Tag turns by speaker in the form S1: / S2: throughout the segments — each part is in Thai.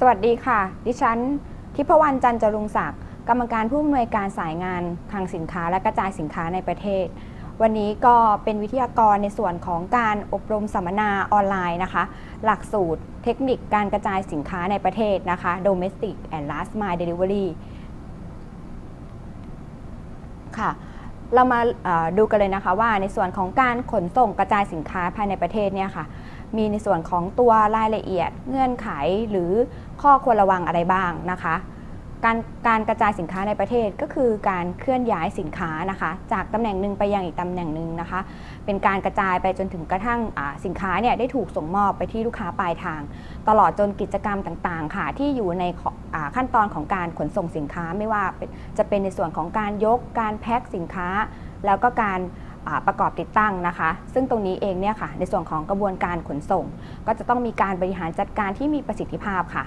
S1: สวัสดีค่ะ ดิฉัน ทิพวรรณจันจรุงศักดิ์กรรมการผู้อำนวยการสายงานคลังสินค้าและกระจายสินค้าในประเทศ วันนี้ก็เป็นวิทยากรในส่วนของการอบรมสัมมนาออนไลน์นะคะ หลักสูตรเทคนิคการกระจายสินค้าในประเทศนะคะ Domestic and Last Mile Delivery ค่ะเรามาดูกันเลยนะคะว่าในส่วนของการขนส่งกระจายสินค้าภายในประเทศเนี่ยค่ะ มีในส่วนของตัวรายละเอียดเงื่อนไขหรือ ข้อควรระวังอะไรบ้างนะคะ การการกระจายสินค้าในประเทศก็คือการเคลื่อนย้ายสินค้านะคะ จากตำแหน่งหนึ่งไปยังอีกตำแหน่งหนึ่งนะคะ เป็นการกระจายไปจนถึงกระทั่งสินค้าเนี่ยได้ถูกส่งมอบไปที่ลูกค้าปลายทาง ตลอดจนกิจกรรมต่างๆ ค่ะ ที่อยู่ในขั้นตอนของการขนส่งสินค้าไม่ว่าจะเป็นในส่วนของการยกการแพ็คสินค้า แล้วก็การประกอบติดตั้งนะคะ ซึ่งตรงนี้เองเนี่ยค่ะ ในส่วนของกระบวนการขนส่ง ก็จะต้องมีการบริหารจัดการที่มีประสิทธิภาพค่ะ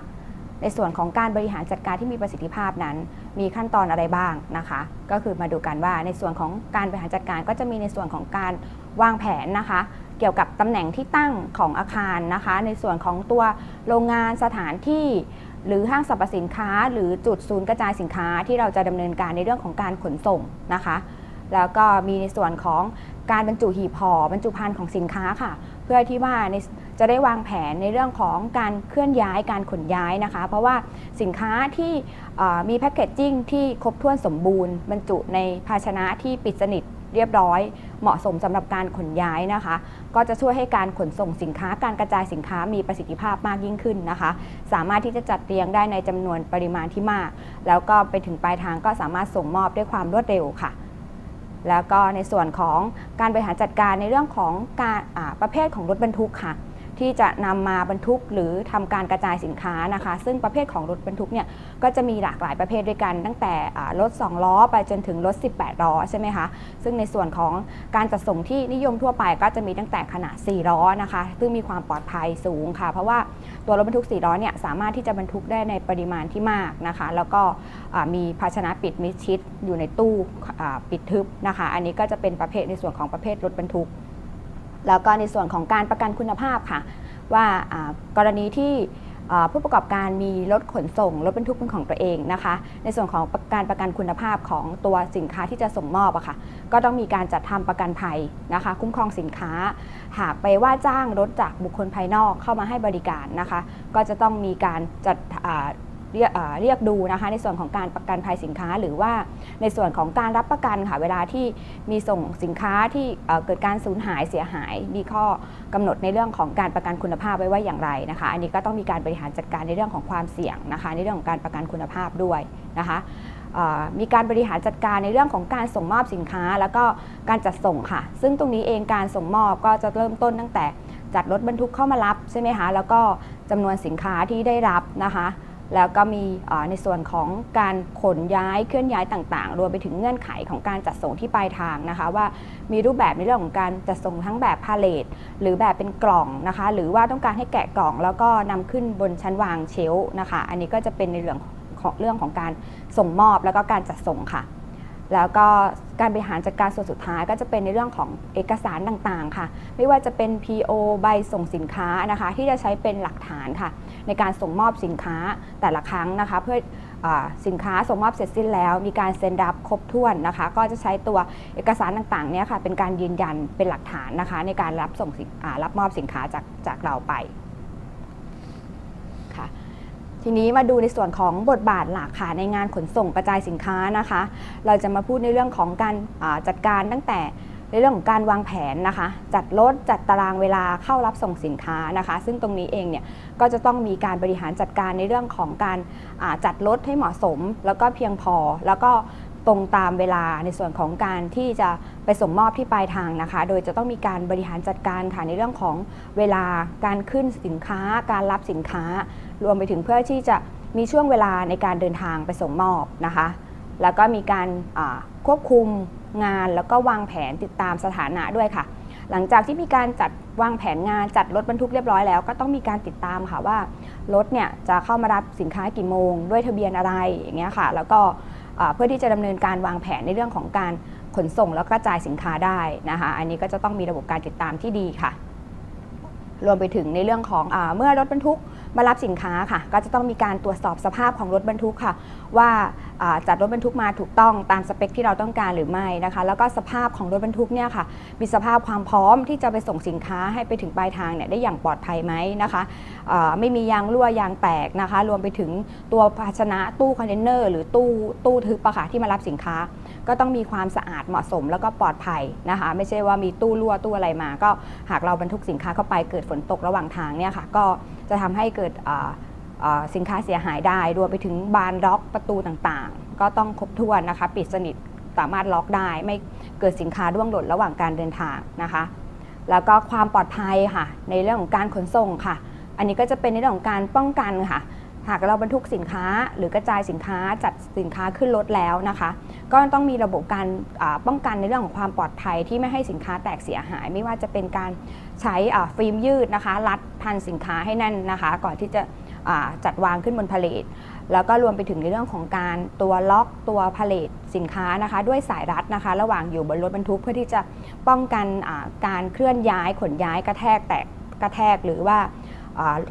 S1: ในส่วนของการบริหารจัดการที่มีประสิทธิภาพนั้น มีขั้นตอนอะไรบ้างนะคะ ก็คือมาดูกันว่าในส่วนของการบริหารจัดการก็จะมีในส่วนของการวางแผนนะคะ เกี่ยวกับตำแหน่งที่ตั้งของอาคารนะคะ ในส่วนของตัวโรงงานสถานที่ หรือห้างสรรพสินค้า หรือจุดศูนย์กระจายสินค้าที่เราจะดำเนินการในเรื่องของการขนส่งนะคะ แล้วก็มีในส่วนของการบรรจุหีบห่อบรรจุภัณฑ์ของสินค้าค่ะ เพื่อที่ว่าใน จะได้วางแผนในเรื่องของการเคลื่อนย้ายการขนย้ายนะคะ เพราะว่าสินค้าที่มีแพคเกจจิ้งที่ครบถ้วนสมบูรณ์ บรรจุในภาชนะที่ปิดสนิทเรียบร้อย เหมาะสมสำหรับการขนย้ายนะคะ ก็จะช่วยให้การขนส่งสินค้าการกระจายสินค้ามีประสิทธิภาพมากยิ่งขึ้นนะคะ สามารถที่จะจัดเรียงได้ในจำนวนปริมาณที่มาก แล้วก็ไปถึงปลายทางก็สามารถส่งมอบด้วยความรวดเร็วค่ะ แล้วก็ในส่วนของการบริหารจัดการในเรื่องของการประเภทของรถบรรทุกค่ะ ที่จะนำมาบรรทุกหรือทำการกระจายสินค้านะคะ ซึ่งประเภทของรถบรรทุกเนี่ยก็จะมีหลากหลายประเภทด้วยกัน ตั้งแต่รถ 2 ล้อไปจนถึงรถ 18 ล้อใช่ไหมคะ ซึ่งในส่วนของการจัดส่งที่นิยมทั่วไปก็จะมีตั้งแต่ขนาด 4 ล้อนะคะ ซึ่งมีความปลอดภัยสูงค่ะ เพราะว่าตัวรถบรรทุก 4 ล้อเนี่ยสามารถที่จะบรรทุกได้ในปริมาณที่มากนะคะ แล้วก็มีภาชนะปิดมิดชิดอยู่ในตู้ปิดทึบนะคะ อันนี้ก็จะเป็นประเภทในส่วนของประเภทรถบรรทุก แล้วก็ในส่วนของการประกันคุณภาพค่ะ ว่ากรณีที่ผู้ประกอบการมีรถขนส่งรถบรรทุกเป็นของตัวเองนะคะ ในส่วนของการประกันคุณภาพของตัวสินค้าที่จะส่งมอบอะค่ะ ก็ต้องมีการจัดทำประกันภัยนะคะ คุ้มครองสินค้า หากไปว่าจ้างรถจากบุคคลภายนอกเข้ามาให้บริการนะคะ ก็จะต้องมีการจัด เรียกเรียกดูนะคะในส่วนของการประกันภัยสินค้า หรือว่าในส่วนของการรับประกันค่ะเวลาที่มีส่งสินค้าที่เกิดการสูญหายเสียหาย มีข้อกำหนดในเรื่องของการประกันคุณภาพไว้ว่าอย่างไรนะคะ อันนี้ก็ต้องมีการบริหารจัดการในเรื่องของความเสี่ยงนะคะ ในเรื่องของการประกันคุณภาพด้วยนะคะมีการบริหารจัดการในเรื่องของการส่งมอบสินค้า แล้วก็การจัดส่งค่ะ ซึ่งตรงนี้เองการส่งมอบก็จะเริ่มต้นตั้งแต่จัดรถบรรทุกเข้ามารับใช่ไหมคะแล้วก็จำนวนสินค้าที่ได้รับนะคะ แล้วก็มีในส่วนของการขนย้ายเคลื่อนย้ายต่างๆ รวมไปถึงเงื่อนไขของการจัดส่งที่ปลายทางนะคะ ว่ามีรูปแบบในเรื่องของการจัดส่งทั้งแบบพาเลทหรือแบบเป็นกล่องนะคะ หรือว่าต้องการให้แกะกล่อง แล้วก็นำขึ้นบนชั้นวางเชลนะคะ อันนี้ก็จะเป็นในเรื่องของเรื่องของการส่งมอบแล้วก็การจัดส่งค่ะ แล้วก็การบริหารจัดการส่วนสุดท้ายก็จะเป็นในเรื่องของเอกสารต่างๆ ค่ะ ไม่ว่าจะเป็น PO ใบส่งสินค้านะคะ ที่จะใช้เป็นหลักฐานค่ะ ในการส่งมอบสินค้าแต่ละครั้งนะคะ เพื่ออสินค้าส่งมอบเสร็จสิ้นแล้ว มีการเซ็นรับครบถ้วนนะคะ ก็จะใช้ตัวเอกสารต่างๆเนี้ค่ะเป็นการยืนยันเป็นหลักฐานนะคะ ในการรับส่งรับมอบสินค้าจากจากเราไป ทีนี้มาดูในส่วนของบทบาทหลักค่ะในงานขนส่งกระจายสินค้านะคะ เราจะมาพูดในเรื่องของการจัดการตั้งแต่ในเรื่องของการวางแผนนะคะ จัดรถจัดตารางเวลาเข้ารับส่งสินค้านะคะ ซึ่งตรงนี้เองเนี่ยก็จะต้องมีการบริหารจัดการในเรื่องของการจัดรถให้เหมาะสม แล้วก็เพียงพอ แล้วก็ ตรงตามเวลาในส่วนของการที่จะไปส่งมอบที่ปลายทางนะคะ โดยจะต้องมีการบริหารจัดการค่ะในเรื่องของเวลาการขึ้นสินค้า การรับสินค้า รวมไปถึงเพื่อที่จะมีช่วงเวลาในการเดินทางไปส่งมอบนะคะ แล้วก็มีการควบคุมงานแล้วก็วางแผนติดตามสถานะด้วยค่ะ หลังจากที่มีการจัดวางแผนงานจัดรถบรรทุกเรียบร้อยแล้ว ก็ต้องมีการติดตามค่ะว่ารถเนี่ยจะเข้ามารับสินค้ากี่โมง ด้วยทะเบียนอะไรอย่างเงี้ยค่ะ แล้วก็ เพื่อที่จะดำเนินการวางแผนในเรื่องของการขนส่งแล้วก็จ่ายสินค้าได้นะคะอันนี้ก็จะต้องมีระบบการติดตามที่ดีค่ะ รวมไปถึงในเรื่องของอเมื่อรถบรรทุก มารับสินค้าค่ะ ก็จะต้องมีการตรวจสอบสภาพของรถบรรทุกค่ะ ว่าจัดรถบรรทุกมาถูกต้องตามสเปคที่เราต้องการหรือไม่นะคะ แล้วก็สภาพของรถบรรทุกเนี่ยค่ะ มีสภาพความพร้อมที่จะไปส่งสินค้าให้ไปถึงปลายทางเนี่ยได้อย่างปลอดภัยไหมนะคะไม่มียางรั่วยางแตกนะคะ รวมไปถึงตัวภาชนะตู้คอนเทนเนอร์หรือตู้ตู้ทึบอะค่ะที่มารับสินค้า ก็ต้องมีความสะอาดเหมาะสมแล้วก็ปลอดภัยนะคะ ไม่ใช่ว่ามีตู้รั่วตู้อะไรมา ก็หากเราบรรทุกสินค้าเข้าไปเกิดฝนตกระหว่างทางเนี่ยค่ะ ก็จะทำให้เกิดสินค้าเสียหายได้รวมไปถึงบานล็อกประตูต่างๆ ก็ต้องครบถ้วนนะคะ ปิดสนิทสามารถล็อกได้ไม่เกิดสินค้าร่วงหล่นระหว่างการเดินทางนะคะ แล้วก็ความปลอดภัยค่ะ ในเรื่องของการขนส่งค่ะ อันนี้ก็จะเป็นในเรื่องของการป้องกันค่ะ หากเราบรรทุกสินค้า หรือกระจายสินค้าจัดสินค้าขึ้นรถแล้วนะคะ ก็ต้องมีระบบการป้องกันในเรื่องของความปลอดภัยที่ไม่ให้สินค้าแตกเสียหาย ไม่ว่าจะเป็นการใช้ฟิล์มยืดนะคะ รัดพันสินค้าให้แน่นนะคะ ก่อนที่จะจัดวางขึ้นบนพาเลทแล้วก็รวมไปถึงในเรื่องของการตัวล็อกตัวพาเลทสินค้านะคะ ด้วยสายรัดนะคะ ระหว่างอยู่บนรถบรรทุกเพื่อที่จะป้องกันการเคลื่อนย้ายขนย้ายกระแทกแตกกระแทกหรือว่า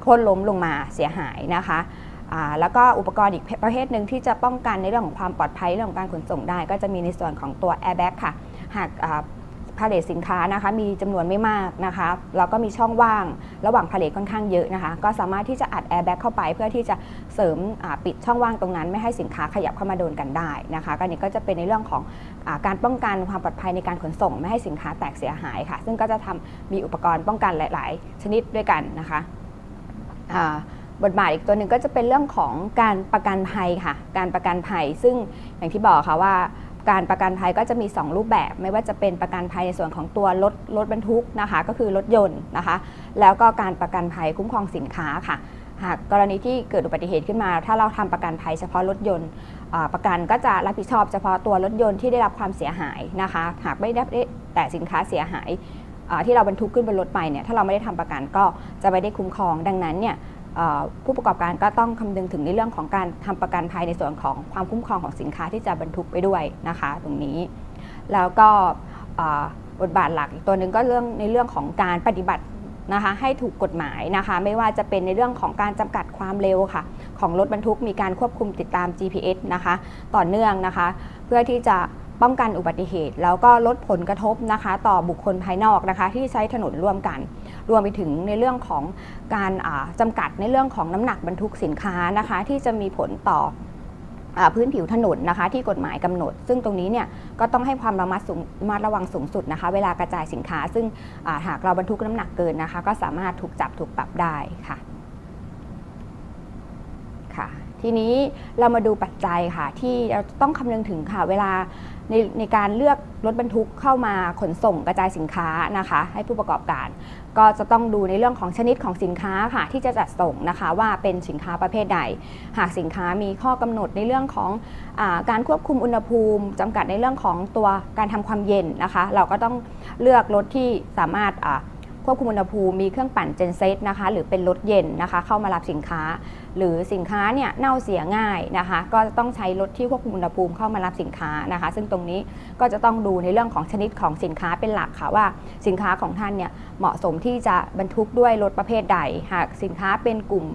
S1: โค่นล้มลงมาเสียหายนะคะ แล้วก็อุปกรณ์อีกประเภทหนึ่งที่จะป้องกันในเรื่องของความปลอดภัยเรื่องของการขนส่งได้ ก็จะมีในส่วนของตัว airbag ค่ะ หากพาเลทสินค้านะคะมีจำนวนไม่มากนะคะแล้วก็มีช่องว่างระหว่างพาเลทค่อนข้างเยอะนะคะ ก็สามารถที่จะอัด airbag เข้าไป เพื่อที่จะเสริมปิดช่องว่างตรงนั้น ไม่ให้สินค้าขยับเข้ามาโดนกันได้นะคะก็นี้ก็จะเป็นในเรื่องของอการป้องกันความปลอดภัยในการขนส่ง ไม่ให้สินค้าแตกเสียหายค่ะ ซึ่งก็จะทำมีอุปกรณ์ป้องกันหลาย ๆ ชนิดด้วยกันนะคะ บทบาทอีกตัวหนึ่งก็จะเป็นเรื่องของการประกันภัยค่ะ การประกันภัย ซึ่งอย่างที่บอกค่ะว่าการประกันภัยก็จะมี 2 รูปแบบ ไม่ว่าจะเป็นประกันภัยในส่วนของตัวรถรถบรรทุกนะคะ ก็คือรถยนต์นะคะ แล้วก็การประกันภัยคุ้มครองสินค้าค่ะ หากกรณีที่เกิดอุบัติเหตุขึ้นมา ถ้าเราทำประกันภัยเฉพาะรถยนต์ประกันก็จะรับผิดชอบเฉพาะตัวรถยนต์ที่ได้รับความเสียหายนะคะ หากไม่ได้แต่สินค้าเสียหายที่เราบรรทุกขึ้นบนรถไปเนี่ยถ้าเราไม่ได้ทำประกันก็จะไม่ได้คุ้มครองดังนั้นเนี่ย ผู้ประกอบการก็ต้องคำนึงถึงในเรื่องของการทำประกันภัยในส่วนของความคุ้มครองของสินค้าที่จะบรรทุกไปด้วยนะคะตรงนี้ แล้วก็บทบาทหลักอีกตัวหนึ่งก็เรื่องในเรื่องของการปฏิบัตินะคะให้ถูกกฎหมายนะคะไม่ว่าจะเป็นในเรื่องของการจำกัดความเร็วค่ะ ของรถบรรทุกมีการควบคุมติดตาม GPS นะคะ ต่อเนื่องนะคะ เพื่อที่จะป้องกันอุบัติเหตุ แล้วก็ลดผลกระทบนะคะ ต่อบุคคลภายนอกนะคะ ที่ใช้ถนนร่วมกัน รวมไปถึงในเรื่องของการอ่าจำกัดในเรื่องของน้ำหนักบรรทุกสินค้านะคะที่จะมีผลต่อพื้นผิวถนนนะคะที่กฎหมายกำหนด ซึ่งตรงนี้เนี่ยก็ต้องให้ความระมัดสูงระมัดระวังสูงสุดนะคะ เวลากระจายสินค้า ซึ่งาหากเราบรรทุกน้ำหนักเกินนะคะ ก็สามารถถูกจับถูกปรับได้ค่ะค่ะ ทีนี้เรามาดูปัจจัยค่ะ ที่เราต้องคำนึงถึงค่ะเวลา ในในการเลือกรถบรรทุกเข้ามาขนส่งกระจายสินค้านะคะ ให้ผู้ประกอบการ ก็จะต้องดูในเรื่องของชนิดของสินค้าค่ะที่จะจัดส่งนะคะว่าเป็นสินค้าประเภทใด หากสินค้ามีข้อกำหนดในเรื่องของอการควบคุมอุณหภูมิจำกัดในเรื่องของตัวการทำความเย็นนะคะ เราก็ต้องเลือกรถที่สามารถ ควบคุมอุณหภูมิมีเครื่องปั่นเจนเซตนะคะหรือเป็นรถเย็นนะคะเข้ามารับสินค้า หรือสินค้าเนี่ยเน่าเสียง่ายนะคะก็ต้องใช้รถที่ควบคุมอุณหภูมิเข้ามารับสินค้านะคะ ซึ่งตรงนี้ก็จะต้องดูในเรื่องของชนิดของสินค้าเป็นหลักค่ะว่าสินค้าของท่านเนี่ยเหมาะสมที่จะบรรทุกด้วยรถประเภทใด หากสินค้าเป็นกลุ่ม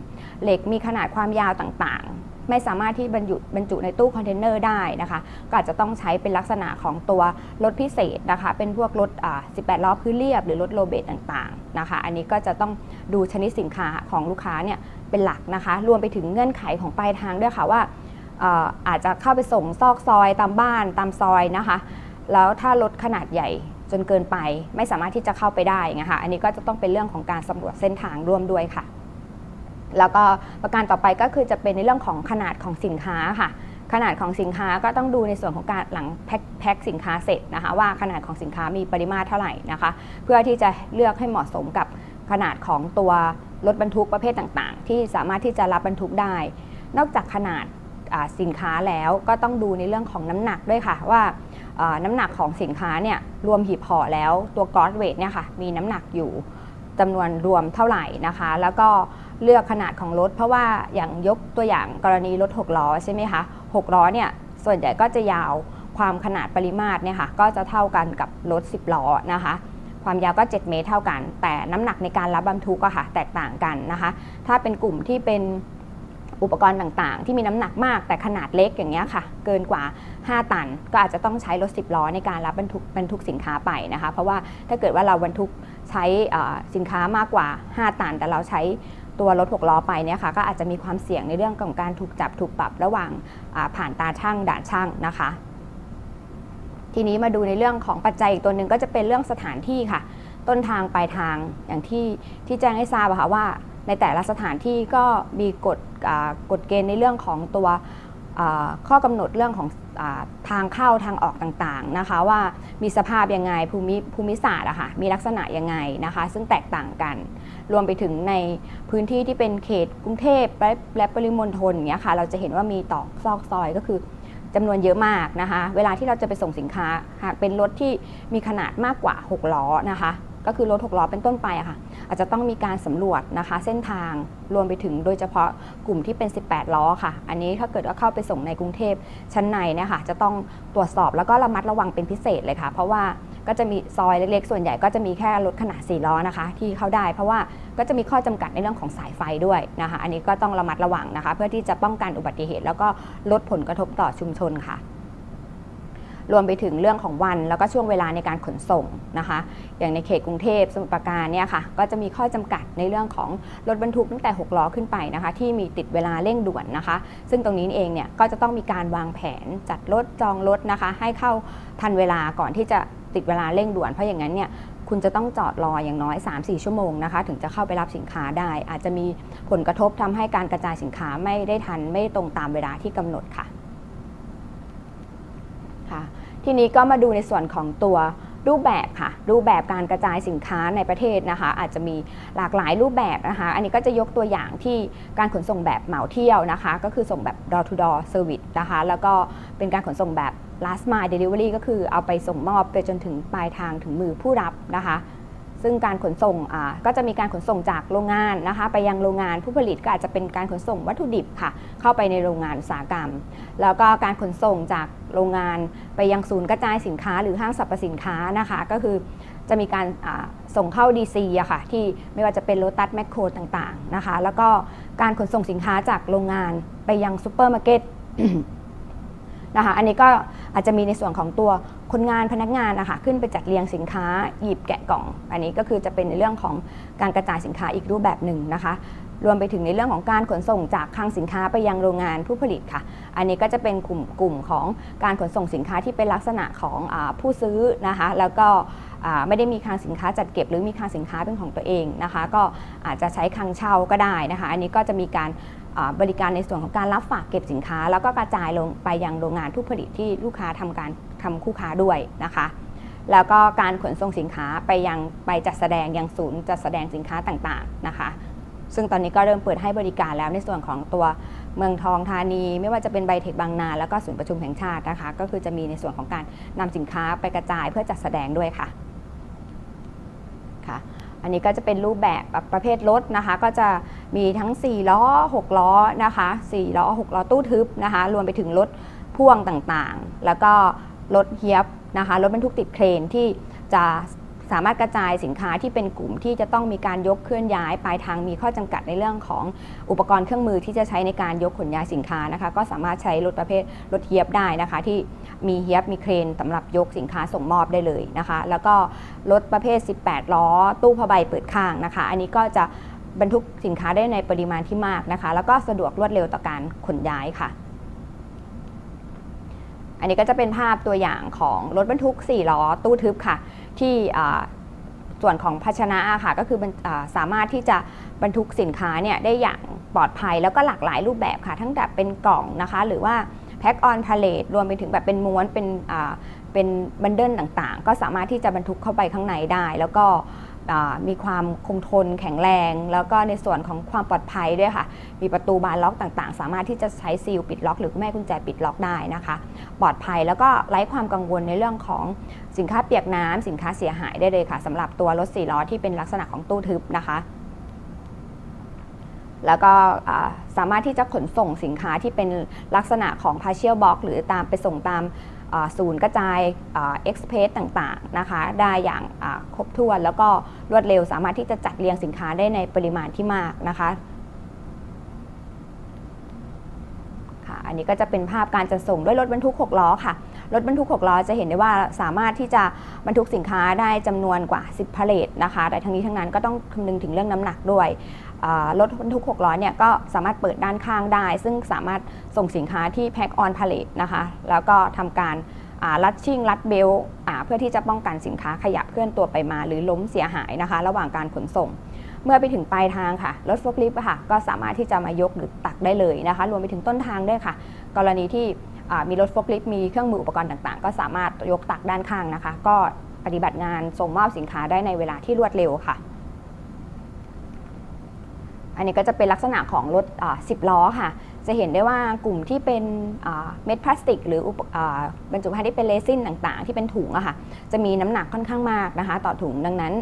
S1: เหล็กมีขนาดความยาวต่างๆ ไม่สามารถที่บรรจุบรรจุในตู้คอนเทนเนอร์ได้นะคะ ก็อาจจะต้องใช้เป็นลักษณะของตัวรถพิเศษนะคะ เป็นพวกรถ 18 ล้อพื้นเรียบ หรือรถโลเบตต่างๆนะคะ อันนี้ก็จะต้องดูชนิดสินค้าของลูกค้าเนี่ยเป็นหลักนะคะ รวมไปถึงเงื่อนไขของปลายทางด้วยค่ะว่าเอ่อาจจะเข้าไปส่งซอกซอยตามบ้านตามซอยนะคะ แล้วถ้ารถขนาดใหญ่จนเกินไป ไม่สามารถที่จะเข้าไปได้ไงคะอันนี้ก็จะต้องเป็นเรื่องของการสำรวจเส้นทางร่วมด้วยค่ะ แล้วก็ประการต่อไปก็คือจะเป็นในเรื่องของขนาดของสินค้าค่ะ ขนาดของสินค้าก็ต้องดูในส่วนของการหลังแพ็คแพ็คสินค้าเสร็จนะคะ ว่าขนาดของสินค้ามีปริมาตรเท่าไหร่นะคะ เพื่อที่จะเลือกให้เหมาะสมกับขนาดของตัวรถบรรทุกประเภทต่างๆ ที่สามารถที่จะรับบรรทุกได้ นอกจากขนาดสินค้าแล้วก็ต้องดูในเรื่องของน้ำหนักด้วยค่ะ ว่าน้ำหนักของสินค้าเนี่ยรวมหีบห่อแล้วตัวกอสเวทเนี่ยค่ะมีน้ำหนักอยู่จำนวนรวมเท่าไหร่นะคะ แล้วก็ เลือกขนาดของรถ เพราะว่าอย่างยกตัวอย่างกรณีรถ 6 ล้อใช่ไหมคะ6ล้อเนี่ยส่วนใหญ่ก็จะยาวความขนาดปริมาตรเนี่ยค่ะก็จะเท่ากันกับรถ 10 ล้อนะคะ ความยาวก็ 7 เมตรเท่ากัน แต่น้ำหนักในการรับบรรทุกอะค่ะแตกต่างกันนะคะ ถ้าเป็นกลุ่มที่เป็นอุปกรณ์ต่างๆ ที่มีน้ำหนักมากแต่ขนาดเล็กอย่างเงี้ยค่ะ เกินกว่า 5 ตัน ก็อาจจะต้องใช้รถ 10 ล้อในการรับบรรทุกบรรทุกสินค้าไปนะคะ เพราะว่าถ้าเกิดว่าเราบรรทุกใช้สินค้ามากกว่า 5 ตัน แต่เราใช้ ตัวรถ6ล้อไปเนี่ยค่ะก็อาจจะมีความเสี่ยงในเรื่องของการถูกจับถูกปรับระหว่างผ่านตาช่างด่านช่างนะคะ ทีนี้มาดูในเรื่องของปัจจัยอีกตัวหนึ่งก็จะเป็นเรื่องสถานที่ค่ะ ต้นทางปลายทางอย่างที่ที่แจ้งให้ทราบค่ะว่า ในแต่ละสถานที่ก็มีกฎกฎเกณฑ์ในเรื่องของตัวข้อกำหนดเรื่องของอทางเข้าทางออกต่างๆนะคะ ว่ามีสภาพยังไงภูมิภูมิศาสตร์อะค่ะมีลักษณะยังไงนะคะ ซึ่งแตกต่างกัน รวมไปถึงในพื้นที่ที่เป็นเขตกรุงเทพและและปริมณฑลเงี้ยค่ะเราจะเห็นว่ามีตอกซอกซอยก็คือจำนวนเยอะมากนะคะ เวลาที่เราจะไปส่งสินค้าหากเป็นรถที่มีขนาดมากกว่า 6 ล้อนะคะ ก็คือรถ 6 ล้อเป็นต้นไปอะค่ะ อาจจะต้องมีการสำรวจนะคะ เส้นทางรวมไปถึงโดยเฉพาะกลุ่มที่เป็น 18 ล้อค่ะ อันนี้ถ้าเกิดว่าเข้าไปส่งในกรุงเทพชั้นในเนี่ยค่ะจะต้องตรวจสอบแล้วก็ระมัดระวังเป็นพิเศษเลยค่ะ เพราะว่า ก็จะมีซอยเล็กๆ ส่วนใหญ่ก็จะมีแค่รถขนาด4ล้อนะคะ ที่เข้าได้ เพราะว่าก็จะมีข้อจำกัดในเรื่องของสายไฟด้วยนะคะ อันนี้ก็ต้องระมัดระวังนะคะ เพื่อที่จะป้องกันอุบัติเหตุ แล้วก็ลดผลกระทบต่อชุมชนค่ะรวมไปถึงเรื่องของวันแล้วก็ช่วงเวลาในการขนส่งนะคะ อย่างในเขตกรุงเทพสมุทรปราการเนี่ยค่ะก็จะมีข้อจำกัดในเรื่องของรถบรรทุกตั้งแต่ 6 ล้อขึ้นไปนะคะ ที่มีติดเวลาเร่งด่วนนะคะ ซึ่งตรงนี้เองเนี่ยก็จะต้องมีการวางแผนจัดรถจองรถนะคะ ให้เข้าทันเวลาก่อนที่จะ ติดเวลาเร่งด่วนเพราะอย่างนั้นเนี่ยคุณจะต้องจอดรออย่างน้อย 3-4 ชั่วโมงนะคะ ถึงจะเข้าไปรับสินค้าได้ อาจจะมีผลกระทบทำให้การกระจายสินค้าไม่ได้ทันไม่ตรงตามเวลาที่กำหนดค่ะค่ะ ทีนี้ก็มาดูในส่วนของตัว รูปแบบค่ะ รูปแบบการกระจายสินค้าในประเทศนะคะ อาจจะมีหลากหลายรูปแบบนะคะ อันนี้ก็จะยกตัวอย่างที่การขนส่งแบบเหมาเที่ยวนะคะ ก็คือส่งแบบ door to door service นะคะ แล้วก็เป็นการขนส่งแบบ last mile delivery ก็คือเอาไปส่งมอบไปจนถึงปลายทางถึงมือผู้รับนะคะ ซึ่งการขนส่งก็จะมีการขนส่งจากโรงงานนะคะ ไปยังโรงงานผู้ผลิตก็อาจจะเป็นการขนส่งวัตถุดิบค่ะ เข้าไปในโรงงานอุตสาหกรรม แล้วก็การขนส่งจากโรงงานไปยังศูนย์กระจายสินค้าหรือห้างสรรพสินค้านะคะ ก็คือจะมีการส่งเข้า DC อะค่ะ ที่ไม่ว่าจะเป็นโ o ตัสแมคโครต่างๆนะคะ แล้วก็การขนส่งสินค้าจากโรงงานไปยังซูเปอร์มาร์เก็ตนะคะ อันนี้ก็อาจจะมีในส่วนของตัว คนงานพนักงานนะคะขึ้นไปจัดเรียงสินค้าหยิบแกะกล่อง อันนี้ก็คือจะเป็นในเรื่องของการกระจายสินค้าอีกรูปแบบหนึ่งนะคะรวมไปถึงในเรื่องของการขนส่งจากคลังสินค้าไปยังโรงงานผู้ผลิตค่ะ อันนี้ก็จะเป็นกลุ่มกลุ่มของการขนส่งสินค้าที่เป็นลักษณะของอผู้ซื้อนะคะ แล้วก็ไม่ได้มีคลังสินค้าจัดเก็บหรือมีคลังสินค้าเป็นของตัวเองนะคะ ก็อาจจะใช้คลังเช่าก็ได้นะคะ อันนี้ก็จะมีการบริการในส่วนของการรับฝากเก็บสินค้า แล้วก็กระจายลงไปยังโรงงานผู้ผลิตที่ลูกค้าทำการ ทำคู่ค้าด้วยนะคะ แล้วก็การขนส่งสินค้าไปยังไปจัดแสดงยังศูนย์จัดแสดงสินค้าต่างๆนะคะ ซึ่งตอนนี้ก็เริ่มเปิดให้บริการแล้วในส่วนของตัวเมืองทองธานี ไม่ว่าจะเป็นไบเทคบางนา แล้วก็ศูนย์ประชุมแห่งชาตินะคะ ก็คือจะมีในส่วนของการนำสินค้าไปกระจายเพื่อจัดแสดงด้วยค่ะค่ะอันนี้ก็จะเป็นรูปแบบประเภทรถนะคะ ก็จะมีทั้ง 4 ล้อ 6 ล้อนะคะ 4 ล้อ 6 ล้อตู้ทึบนะคะ รวมไปถึงรถพ่วงต่างๆ แล้วก็ รถเฮียบนะคะรถบรรทุกติดเครนที่จะสามารถกระจายสินค้าที่เป็นกลุ่มที่จะต้องมีการยกเคลื่อนย้ายปลายทางมีข้อจำกัดในเรื่องของอุปกรณ์เครื่องมือที่จะใช้ในการยกขนย้ายสินค้านะคะ ก็สามารถใช้รถประเภทรถเฮียบได้นะคะ ที่มีเฮียบมีเครนสำหรับยกสินค้าส่งมอบได้เลยนะคะ แล้วก็รถประเภท 18 ล้อ ตู้ผ้าใบเปิดข้างนะคะ อันนี้ก็จะบรรทุกสินค้าได้ในปริมาณที่มากนะคะ แล้วก็สะดวกรวดเร็วต่อการขนย้ายค่ะ อันนี้ก็จะเป็นภาพตัวอย่างของรถบรรทุก 4 ล้อตู้ทึบค่ะ ที่ส่วนของภาชนะค่ะก็คืออาสามารถที่จะบรรทุกสินค้าเนี่ยได้อย่างปลอดภัยแล้วก็หลากหลายรูปแบบค่ะ ทั้งแบบเป็นกล่องนะคะ หรือว่าแพ็คออนพาเลตรวมไปถึงแบบเป็นม้วนเป็นเป็นบันเดิลต่างๆ ก็สามารถที่จะบรรทุกเข้าไปข้างในได้ แล้วก็ มีความคงทนแข็งแรง แล้วก็ในส่วนของความปลอดภัยด้วยค่ะ มีประตูบานล็อกต่างๆ สามารถที่จะใช้ซีลปิดล็อก หรือแม่กุญแจปิดล็อกได้นะคะ ปลอดภัยแล้วก็ไร้ความกังวลในเรื่องของสินค้าเปียกน้ำสินค้าเสียหายได้เลยค่ะสำหรับตัวรถสี่ล้อที่เป็นลักษณะของตู้ทึบนะคะแล้วก็สามารถที่จะขนส่งสินค้าที่เป็นลักษณะของ partial box หรือตามไปส่งตาม ศูนย์กระจายเอ็กซ์เพรสต่างๆนะคะได้อย่างครบถ้วน แล้วก็รวดเร็วสามารถที่จะจัดเรียงสินค้าได้ในปริมาณที่มากนะคะค่ะอันนี้ก็จะเป็นภาพการจัดส่งด้วยรถบรรทุก 6 ล้อค่ะ รถบรรทุก 6 ล้อจะเห็นได้ว่าสามารถที่จะบรรทุกสินค้าได้จำนวนกว่า 10พาเลทนะคะ แต่ทั้งนี้ทั้งนั้นก็ต้องคำนึงถึงเรื่องน้ำหนักด้วย รถบรรทุก6ล้อเนี่ยก็สามารถเปิดด้านข้างได้ ซึ่งสามารถส่งสินค้าที่แพ็คออนพาเลทนะคะ แล้วก็ทำการอ่ารัดชิ่งรัดเบล์เพื่อที่จะป้องกันสินค้าขยับเคลื่อนตัวไปมา หรือล้มเสียหายนะคะ ระหว่างการขนส่ง เมื่อไปถึงปลายทางค่ะรถโฟล์คลิฟต์ค่ะก็สามารถที่จะมายกหรือตักได้เลยนะคะ รวมไปถึงต้นทางด้วยค่ะ กรณีที่มีรถโฟล์คลิฟต์มีเครื่องมืออุปกรณ์ต่างๆ ก็สามารถยกตักด้านข้างนะคะ ก็ปฏิบัติงานส่งมอบสินค้าได้ในเวลาที่รวดเร็วค่ะ อันนี้ก็จะเป็นลักษณะของรถอ่า10ล้อค่ะ จะเห็นได้ว่ากลุ่มที่เป็นเม็ดพลาสติก หรือบรรจุภัณฑ์ที่เป็นเรซินต่างๆ ที่เป็นถุงอะค่ะ จะมีน้ำหนักค่อนข้างมากนะคะ ต่อถุงดังนั้น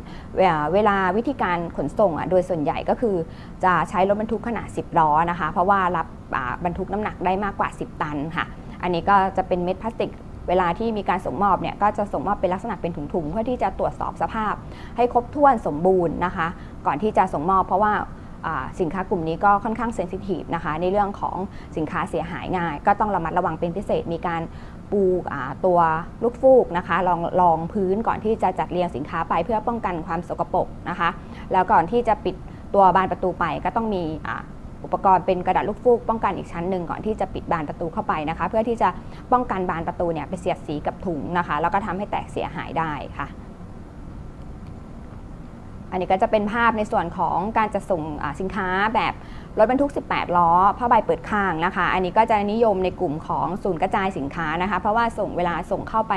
S1: เวลาวิธีการขนส่งอะโดยส่วนใหญ่ก็คือจะใช้รถบรรทุกขนาด 10 ล้อนะคะ เพราะว่ารับบรรทุกน้ำหนักได้มากกว่า 10 ตันค่ะ อันนี้ก็จะเป็นเม็ดพลาสติกเวลาที่มีการส่งมอบเนี่ยก็จะส่งมอบเป็นลักษณะเป็นถุงๆ เพื่อที่จะตรวจสอบสภาพ ให้ครบถ้วนสมบูรณ์นะคะ ก่อนที่จะส่งมอบเพราะว่า สินค้ากลุ่มนี้ก็ค่อนข้างเซนซิทีฟนะคะในเรื่องของสินค้าเสียหายง่าย ก็ต้องระมัดระวังเป็นพิเศษมีการปูตัวลูกฟูกนะคะรองรองพื้นก่อนที่จะจัดเรียงสินค้าไปเพื่อป้องกันความสกปรกนะคะ แล้วก่อนที่จะปิดตัวบานประตูไปก็ต้องมีอุปกรณ์เป็นกระดาษลูกฟูกป้องกันอีกชั้นหนึ่งก่อนที่จะปิดบานประตูเข้าไปนะคะ เพื่อที่จะป้องกันบานประตูเนี่ยไปเสียดสีกับถุงนะคะ แล้วก็ทำให้แตกเสียหายได้ค่ะ อันนี้ก็จะเป็นภาพในส่วนของการจะส่งสินค้าแบบรถบรรทุก 18 ล้อผ้าใบเปิดข้างนะคะ อันนี้ก็จะนิยมในกลุ่มของศูนย์กระจายสินค้านะคะ เพราะว่าส่งเวลาส่งเข้าไป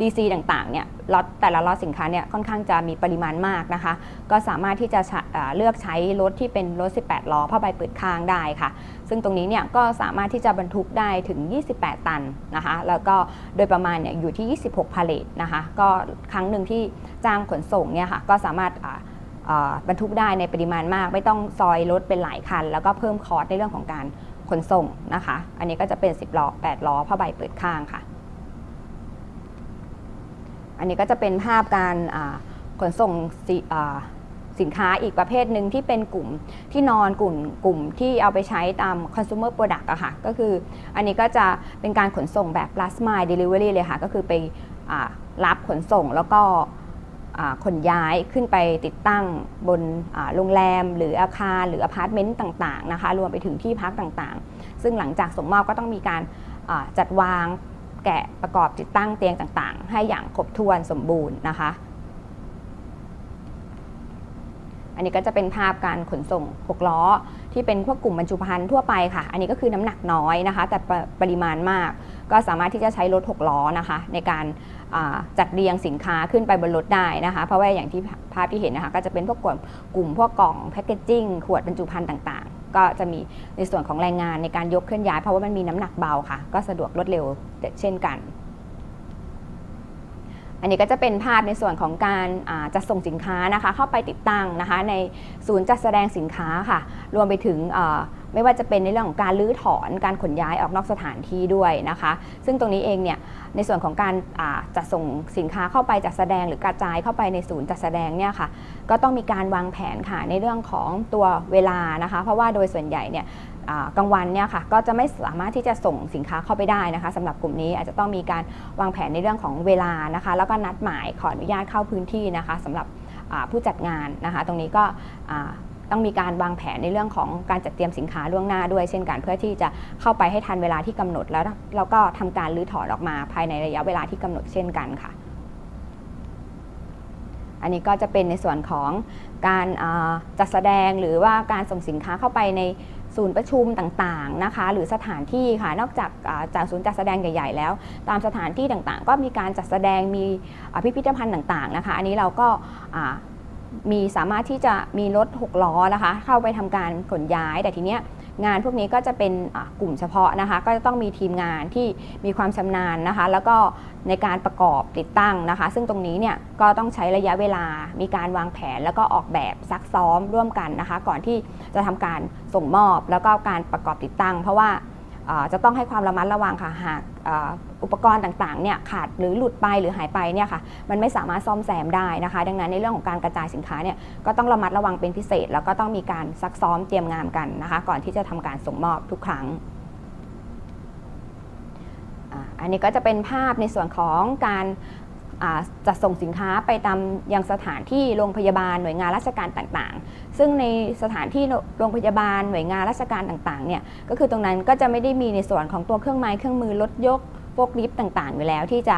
S1: DC ต่างๆ เนี่ยล็อตแต่ละล็อตสินค้าเนี่ยค่อนข้างจะมีปริมาณมากนะคะ ก็สามารถที่จะเลือกใช้รถที่เป็นรถ 18 ล้อผ้าใบเปิดข้างได้ค่ะ ซึ่งตรงนี้เนี่ยก็สามารถที่จะบรรทุกได้ถึง 28 ตันนะคะ แล้วก็โดยประมาณเนี่ยอยู่ที่ 26 พาเลทนะคะ ก็ครั้งหนึ่งที่จ้างขนส่งเนี่ยค่ะ ก็สามารถ บรรทุกได้ในปริมาณมาก ไม่ต้องซอยรถเป็นหลายคัน แล้วก็เพิ่มคอร์สในเรื่องของการขนส่งนะคะ อันนี้ก็จะเป็น 10ล้อ8ล้อผ้าใบเปิดข้างค่ะ อันนี้ก็จะเป็นภาพการขนส่งสิอ่าสินค้าอีกประเภทหนึ่งที่เป็นกลุ่มที่นอนกลุ่มกลุ่มที่เอาไปใช้ตาม consumer product อะค่ะ ก็คืออันนี้ก็จะเป็นการขนส่งแบบ last mile delivery เลยค่ะ ก็คือไปอรับขนส่งแล้วก็ ขนย้ายขึ้นไปติดตั้งบนโรงแรม หรืออาคารหรืออพาร์ตเมนต์ต่างๆนะคะรวมไปถึงที่พักต่างๆ ซึ่งหลังจากส่งมอบก็ต้องมีการจัดวางแกะประกอบติดตั้งเตียงต่างๆ ให้อย่างครบถ้วนสมบูรณ์นะคะ อันนี้ก็จะเป็นภาพการขนส่ง 6 ล้อ ที่เป็นพวกกลุ่มบรรจุภัณฑ์ทั่วไปค่ะ อันนี้ก็คือน้ำหนักน้อยนะคะ แต่ปริมาณมาก ก็สามารถที่จะใช้รถ 6 ล้อนะคะ ในการ จัดเรียงสินค้าขึ้นไปบนรถได้นะคะ เพราะว่าอย่างที่ภาพที่เห็นนะคะ ก็จะเป็นพวกกลุ่มกลุ่มพวกกล่องแพคเกจจิ้งขวดบรรจุภัณฑ์ต่างๆ ก็จะมีในส่วนของแรงงานในการยกเคลื่อนย้าย เพราะว่ามันมีน้ำหนักเบาค่ะ ก็สะดวกรวดเร็วเช่นกัน อันนี้ก็จะเป็นภาพในส่วนของการาจัดส่งสินค้านะคะ เข้าไปติดตั้งนะคะ ในศูนย์จัดแสดงสินค้าค่ะ รวมไปถึง ไม่ว่าจะเป็นในเรื่องของการรื้อถอนการขนย้ายออกนอกสถานที่ด้วยนะคะ ซึ่งตรงนี้เองเนี่ยในส่วนของการจัดส่งสินค้าเข้าไปจัดแสดงหรือกระจายเข้าไปในศูนย์จัดแสดงเนี่ยค่ะก็ต้องมีการวางแผนค่ะในเรื่องของตัวเวลานะคะ เพราะว่าโดยส่วนใหญ่เนี่ยกลางวันเนี่ยค่ะก็จะไม่สามารถที่จะส่งสินค้าเข้าไปได้นะคะสำหรับกลุ่มนี้อาจจะต้องมีการวางแผนในเรื่องของเวลานะคะ แล้วก็นัดหมายขออนุญาตเข้าพื้นที่นะคะสำหรับผู้จัดงานนะคะ ตรงนี้ก็ ต้องมีการวางแผนในเรื่องของการจัดเตรียมสินค้าล่วงหน้าด้วยเช่นกันเพื่อที่จะเข้าไปให้ทันเวลาที่กำหนด แล้วแล้วก็ทำการรื้อถอนออกมาภายในระยะเวลาที่กำหนดเช่นกันค่ะ อันนี้ก็จะเป็นในส่วนของการจัดแสดงหรือว่าการส่งสินค้าเข้าไปในศูนย์ประชุมต่างๆนะคะ หรือสถานที่ค่ะนอกจากจากศูนย์จัดแสดงใหญ่ ๆ แล้ว ตามสถานที่ต่างๆ ก็มีการจัดแสดงมีพิพิธภัณฑ์ต่างๆนะคะ อันนี้เราก็า มีสามารถที่จะมีรถ6ล้อนะคะเข้าไปทำการขนย้าย แต่ทีเนี้ยงานพวกนี้ก็จะเป็นกลุ่มเฉพาะนะคะ ก็จะต้องมีทีมงานที่มีความชำนาญนะคะ แล้วก็ในการประกอบติดตั้งนะคะ ซึ่งตรงนี้เนี่ยก็ต้องใช้ระยะเวลา มีการวางแผน แล้วก็ออกแบบซักซ้อมร่วมกันนะคะ ก่อนที่จะทำการส่งมอบ แล้วก็การประกอบติดตั้ง เพราะว่าจะต้องให้ความระมัดระวังค่ะหาก อุปกรณ์ต่างๆเนี่ยขาดหรือหลุดไปหรือหายไปเนี่ยค่ะมันไม่สามารถซ่อมแซมได้นะคะ ดังนั้นในเรื่องของการกระจายสินค้าเนี่ยก็ต้องระมัดระวังเป็นพิเศษ แล้วก็ต้องมีการซักซ้อมเตรียมงานกันนะคะ ก่อนที่จะทำการส่งมอบทุกครั้งอันนี้ก็จะเป็นภาพในส่วนของการ จัดส่งสินค้าไปตามยังสถานที่โรงพยาบาลหน่วยงานราชการต่างๆ ซึ่งในสถานที่โรงพยาบาลหน่วยงานราชการต่างๆเนี่ยก็คือตรงนั้นก็จะไม่ได้มีในส่วนของตัวเครื่องไม้เครื่องมือรถยกพวกลิฟต์ต่างๆ อยู่แล้วที่จะ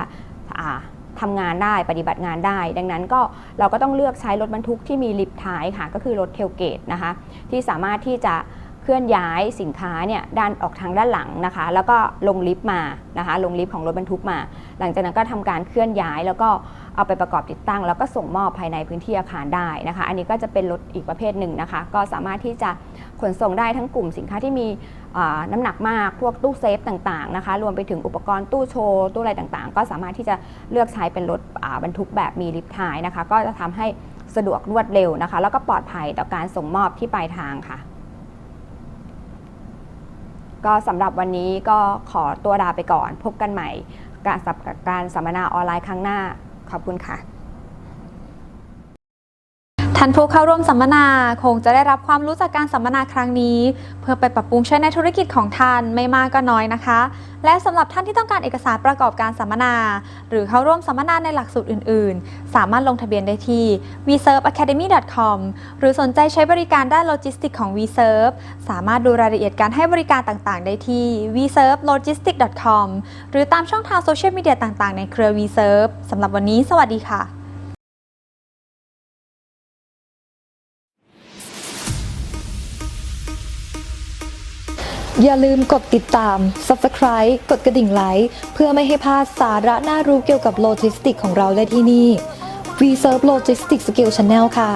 S1: อ่าทำงานได้ปฏิบัติงานได้ ดังนั้นก็เราก็ต้องเลือกใช้รถบรรทุกที่มีลิฟต์ท้ายค่ะ ก็คือรถเทลเกตนะคะ ที่สามารถที่จะเคลื่อนย้ายสินค้าเนี่ยด้านออกทางด้านหลังนะคะ แล้วก็ลงลิฟต์มานะคะ ลงลิฟต์ของรถบรรทุกมา หลังจากนั้นก็ทำการเคลื่อนย้าย แล้วก็เอาไปประกอบติดตั้ง แล้วก็ส่งมอบภายในพื้นที่อาคารได้นะคะ อันนี้ก็จะเป็นรถอีกประเภทหนึ่งนะคะ ก็สามารถที่จะขนส่งได้ทั้งกลุ่มสินค้าที่มีน้ำหนักมากพวกตู้เซฟต่างๆนะคะ รวมไปถึงอุปกรณ์ตู้โชว์ ตู้อะไรต่างๆ ก็สามารถที่จะเลือกใช้เป็นรถบรรทุกแบบมีลิฟต์ท้ายนะคะ ก็จะทำให้สะดวกรวดเร็วนะคะ แล้วก็ปลอดภัยต่อการส่งมอบที่ปลายทางค่ะ ก็สำหรับวันนี้ก็ขอตัวลาไปก่อน พบกันใหม่ การสับการสัมมนาออนไลน์ครั้งหน้าขอบคุณค่ะ
S2: ท่านผู้เข้าร่วมสัมมนาคงจะได้รับความรู้จากการสัมมนาครั้งนี้ เพื่อไปปรับปรุงใช้ในธุรกิจของท่านไม่มากก็น้อยนะคะ และสำหรับท่านที่ต้องการเอกสารประกอบการสัมมนา หรือเข้าร่วมสัมมนาในหลักสูตรอื่น ๆ สามารถลงทะเบียนได้ที่ vserveacademy.com หรือสนใจใช้บริการด้านโลจิสติกของ vserve สามารถดูรายละเอียดการให้บริการต่าง ๆ ได้ที่ vservelogistics.com หรือตามช่องทางโซเชียลมีเดียต่าง ๆ ในเครือ vserve สำหรับวันนี้ สวัสดีค่ะ
S3: อย่าลืมกดติดตาม Subscribe กดกระดิ่งไลค์เพื่อไม่ให้พลาดสาระน่ารู้เกี่ยวกับโลจิสติกของเราได้ที่นี่ V Serve Logistics Skill Channel ค่ะ